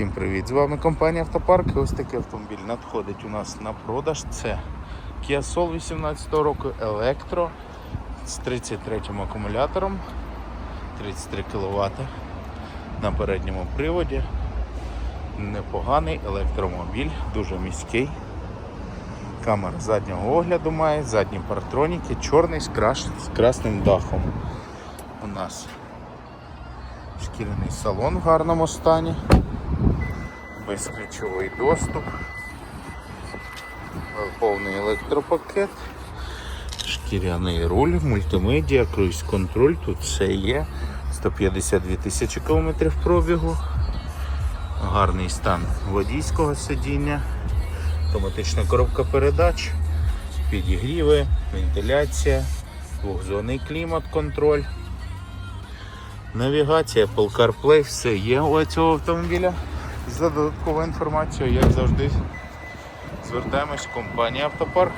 Всім привіт! З вами компанія Автопарк. Ось такий автомобіль надходить у нас на продаж. Це Kia Soul 18 року Електро з 33 акумулятором 33 кВт на передньому приводі. Непоганий електромобіль, дуже міський. Камера заднього огляду має, задні партроніки, чорний з, краш... з красним дахом. У нас шкіряний салон в гарному стані безключовий доступ, повний електропакет, шкіряний руль, мультимедіа, круїз контроль, тут все є. 152 тисячі кілометрів пробігу, гарний стан водійського сидіння, автоматична коробка передач, підігріви, вентиляція, двохзонний клімат, контроль. Навігація, Apple CarPlay, все є у цього автомобіля. За додатковою інформацією, як завжди, звертаємось в компанію Автопарк.